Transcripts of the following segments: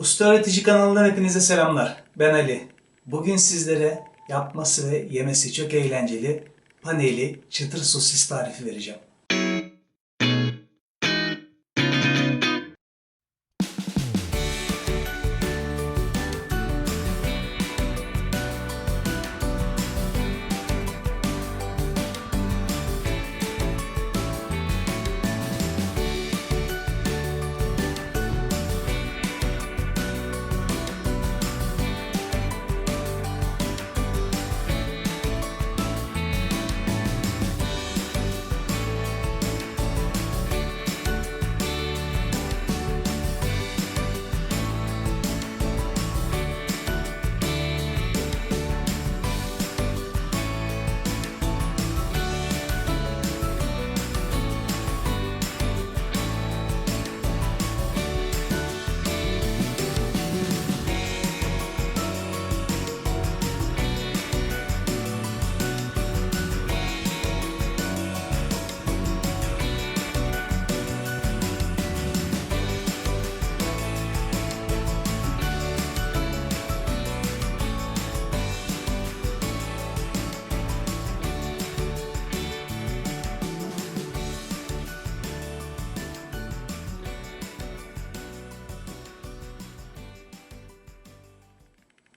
Usta Öğretici kanalından hepinize selamlar. Ben Ali. Bugün sizlere yapması ve yemesi çok eğlenceli paneli çıtır sosis tarifi vereceğim.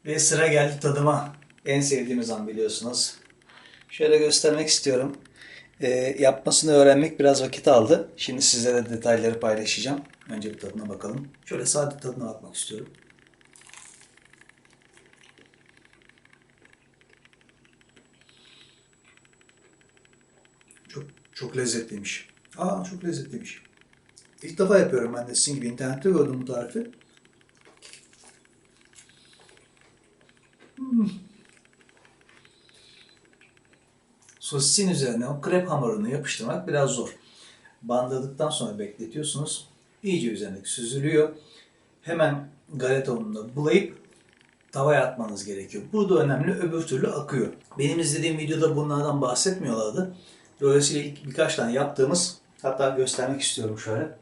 Ve sıra geldi tadıma. En sevdiğimiz an biliyorsunuz. Şöyle göstermek istiyorum. Ee, yapmasını öğrenmek biraz vakit aldı. Şimdi sizlere detayları paylaşacağım. Önce bir tadına bakalım. Şöyle sade tadına bakmak istiyorum. Çok çok lezzetliymiş. Aa çok lezzetliymiş. İlk defa yapıyorum ben de sizin gibi. internette gördüm bu tarifi. Sosisin üzerine o krep hamurunu yapıştırmak biraz zor. Bandladıktan sonra bekletiyorsunuz. İyice üzerindeki süzülüyor. Hemen galeta ununda bulayıp tavaya atmanız gerekiyor. Burada önemli öbür türlü akıyor. Benim izlediğim videoda bunlardan bahsetmiyorlardı. Dolayısıyla ilk birkaç tane yaptığımız hatta göstermek istiyorum şöyle.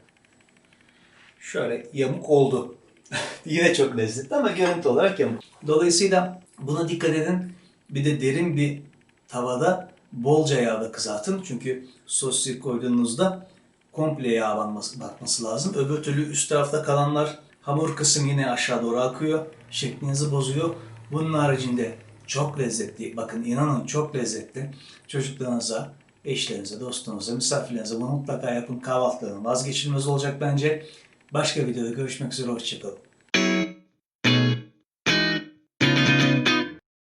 Şöyle yamuk oldu. Yine çok lezzetli ama görüntü olarak yamuk. Dolayısıyla buna dikkat edin. Bir de derin bir tavada bolca yağda kızartın. Çünkü sosu koyduğunuzda komple yağlanması batması lazım. Öbür türlü üst tarafta kalanlar hamur kısım yine aşağı doğru akıyor. Şeklinizi bozuyor. Bunun haricinde çok lezzetli. Bakın inanın çok lezzetli. Çocuklarınıza, eşlerinize, dostunuza, misafirlerinize bunu mutlaka yapın. Kahvaltıların vazgeçilmez olacak bence. Başka videoda görüşmek üzere. Hoşçakalın.